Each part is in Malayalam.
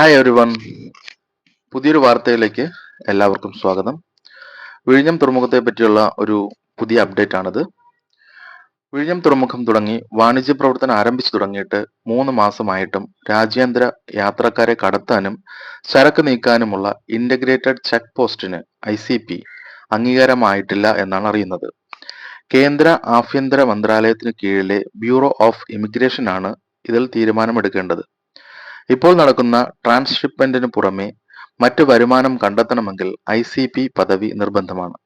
ഹായ് എവരി വൺ പുതിയൊരു വാർത്തയിലേക്ക് എല്ലാവർക്കും സ്വാഗതം. വിഴിഞ്ഞം തുറമുഖത്തെ പറ്റിയുള്ള ഒരു പുതിയ അപ്ഡേറ്റ് ആണിത് വിഴിഞ്ഞം തുറമുഖം തുടങ്ങി വാണിജ്യ പ്രവർത്തനം ആരംഭിച്ചു തുടങ്ങിയിട്ട് മൂന്ന് മാസമായിട്ടും രാജ്യാന്തര യാത്രക്കാരെ കടത്താനും ചരക്ക് നീക്കാനുമുള്ള ഇന്റഗ്രേറ്റഡ് ചെക്ക് പോസ്റ്റിന് ഐ സി പി അംഗീകാരമായിട്ടില്ല എന്നാണ് അറിയുന്നത്. കേന്ദ്ര ആഭ്യന്തര മന്ത്രാലയത്തിന് കീഴിലെ ബ്യൂറോ ഓഫ് ഇമിഗ്രേഷൻ ആണ് ഇതിൽ തീരുമാനമെടുക്കേണ്ടത്. ഇപ്പോൾ നടക്കുന്ന ട്രാൻസ്ഷിപ്മെന്റിന് പുറമെ മറ്റു വരുമാനം കണ്ടെത്തണമെങ്കിൽ ഐ സി പി പദവി നിർബന്ധമാണ്.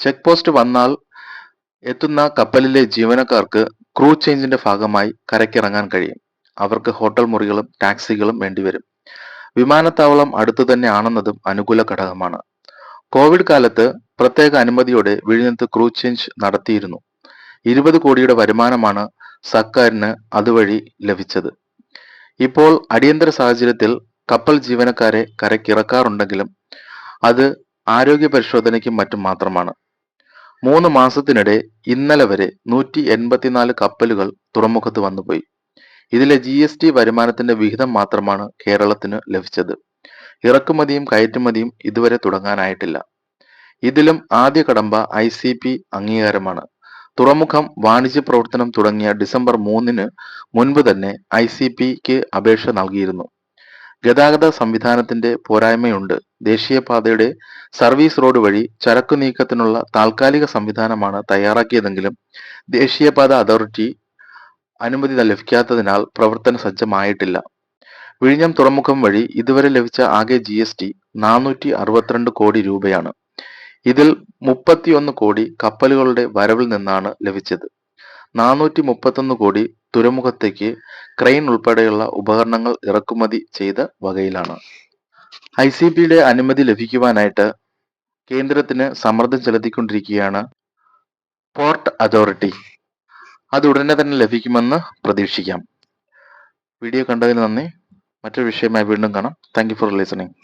ചെക്ക് പോസ്റ്റ് വന്നാൽ എത്തുന്ന കപ്പലിലെ ജീവനക്കാർക്ക് ക്രൂ ചേഞ്ചിന്റെ ഭാഗമായി കരക്കിറങ്ങാൻ കഴിയും. അവർക്ക് ഹോട്ടൽ മുറികളും ടാക്സികളും വേണ്ടിവരും. വിമാനത്താവളം അടുത്തു തന്നെ ആണെന്നതും അനുകൂല ഘടകമാണ്. കോവിഡ് കാലത്ത് പ്രത്യേക അനുമതിയോടെ വിഴിഞ്ഞത്ത് ക്രൂ ചേഞ്ച് നടത്തിയിരുന്നു. ഇരുപത് കോടിയുടെ വരുമാനമാണ് സർക്കാരിന് അതുവഴി ലഭിച്ചത്. ഇപ്പോൾ അടിയന്തര സാഹചര്യത്തിൽ കപ്പൽ ജീവനക്കാരെ കരക്കിറക്കാറുണ്ടെങ്കിലും അത് ആരോഗ്യ പരിശോധനയ്ക്കും മറ്റും മാത്രമാണ്. മൂന്ന് മാസത്തിനിടെ ഇന്നലെ വരെ നൂറ്റി എൺപത്തിനാല് കപ്പലുകൾ തുറമുഖത്ത് വന്നുപോയി. ഇതിലെ ജി എസ് ടി വരുമാനത്തിന്റെ വിഹിതം മാത്രമാണ് കേരളത്തിന് ലഭിച്ചത്. ഇറക്കുമതിയും കയറ്റുമതിയും ഇതുവരെ തുടങ്ങാനായിട്ടില്ല. ഇതിലും ആദ്യ കടമ്പ ഐ സി പി അംഗീകാരമാണ്. തുറമുഖം വാണിജ്യ പ്രവർത്തനം തുടങ്ങിയ ഡിസംബർ മൂന്നിന് മുൻപ് തന്നെ ഐ സി പിക്ക് അപേക്ഷ നൽകിയിരുന്നു. ഗതാഗത സംവിധാനത്തിന്റെ പോരായ്മയുണ്ട്. ദേശീയപാതയുടെ സർവീസ് റോഡ് വഴി ചരക്കു നീക്കത്തിനുള്ള താൽക്കാലിക സംവിധാനമാണ് തയ്യാറാക്കിയതെങ്കിലും ദേശീയപാത അതോറിറ്റി അനുമതി ലഭിക്കാത്തതിനാൽ പ്രവർത്തന സജ്ജമായിട്ടില്ല. വിഴിഞ്ഞം തുറമുഖം വഴി ഇതുവരെ ലഭിച്ച ആകെ ജി എസ് ടി നാനൂറ്റി അറുപത്തിരണ്ട് കോടി രൂപയാണ്. ഇതിൽ മുപ്പത്തിയൊന്ന് കോടി കപ്പലുകളുടെ വരവിൽ നിന്നാണ് ലഭിച്ചത്. നാനൂറ്റി മുപ്പത്തൊന്ന് കോടി തുറമുഖത്തേക്ക് ക്രെയിൻ ഉൾപ്പെടെയുള്ള ഉപകരണങ്ങൾ ഇറക്കുമതി ചെയ്ത വകയിലാണ്. ഐ സി പിയുടെ അനുമതി ലഭിക്കുവാനായിട്ട് കേന്ദ്രത്തിന് സമ്മർദ്ദം ചെലുത്തിക്കൊണ്ടിരിക്കുകയാണ് പോർട്ട് അതോറിറ്റി. അത് ഉടനെ തന്നെ ലഭിക്കുമെന്ന് പ്രതീക്ഷിക്കാം. വീഡിയോ കണ്ടതിന് നന്ദി. മറ്റൊരു വിഷയമായി വീണ്ടും കാണാം. Thank for listening